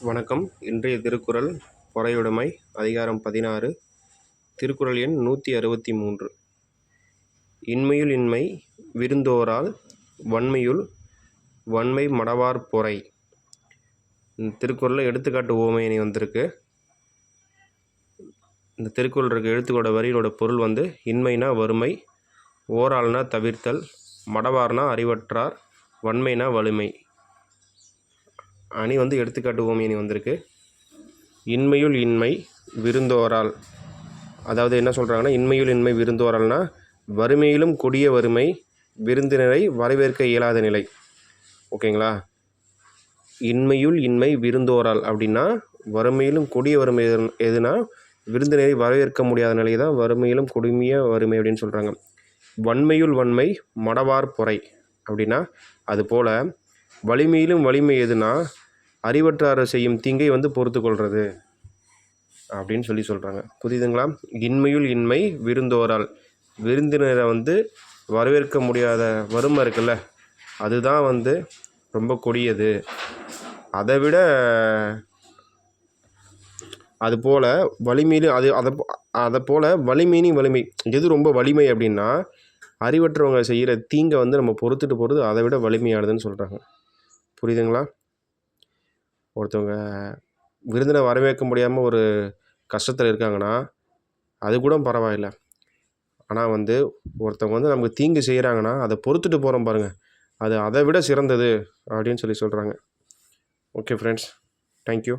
வணக்கம். இன்றைய திருக்குறள் பொறையுடைமை அதிகாரம் பதினாறு திருக்குறள் எண் நூற்றி அறுபத்தி மூன்று இன்மையுள் இன்மை விருந்தோரால் வன்மையுள் வன்மை மடவார் பொறை. இந்த திருக்குறளில் எடுத்துக்காட்டு ஓமையினை வந்திருக்கு. இந்த திருக்குறள் இருக்க எழுத்துக்கோட வரிகளோட பொருள் வந்து இன்மைனா வறுமை ஓராள்னா தவிர்த்தல் மடவார்னா அறிவற்றார் வன்மைனா வலிமை. அணி வந்து எடுத்துக்காட்டு ஓமி அணி வந்திருக்கு. இன்மையுள் இன்மை விருந்தோரால். அதாவது என்ன சொல்கிறாங்கன்னா இன்மையுள் இன்மை விருந்தோரால்னா வறுமையிலும் கொடிய வறுமை விருந்தினரை வரவேற்க இயலாத நிலை. ஓகேங்களா? இன்மையுள் இன்மை விருந்தோரால் அப்படின்னா வறுமையிலும் கொடிய வறுமை எது எதுனா விருந்தினரை வரவேற்க முடியாத நிலை தான் வறுமையிலும் கொடுமைய வறுமை அப்படின்னு சொல்கிறாங்க வன்மையுள் வன்மை மடவார் பொறை அப்படின்னா அதுபோல் வலிமையிலும் வலிமை எதுனா அறிவற்றார செய்யும் தீங்கை வந்து பொறுத்து கொள்வது அப்படின்னு சொல்லி சொல்கிறாங்க புரியுதுங்களா? இன்மையுள் இன்மை விருந்தோரால். விருந்தினரை வந்து வரவேற்க முடியாத வறுமை இருக்குல்ல அதுதான் வந்து ரொம்ப கொடியது. அதை விட அது போல் வலிமையிலும் அது அதை அதை போல் வலிமையினி வலிமை. எது ரொம்ப வலிமை அப்படின்னா அறிவற்றவங்க செய்கிற தீங்கை வந்து நம்ம பொறுத்துட்டு போகிறது அதை விட வலிமையானதுன்னு சொல்கிறாங்க புரியுதுங்களா? ஒருத்தவங்க விருந்தினை வரவேற்க முடியாமல் ஒரு கஷ்டத்தில் இருக்காங்கன்னா அது கூட பரவாயில்ல. ஆனால் வந்து ஒருத்தவங்க வந்து நமக்கு தீங்கு செய்கிறாங்கன்னா அதை பொறுத்துட்டு போகிறோம் பாருங்கள் அது அதை விட சிறந்தது அப்படின்னு சொல்லி சொல்கிறாங்க ஓகே ஃப்ரெண்ட்ஸ் தேங்க்யூ.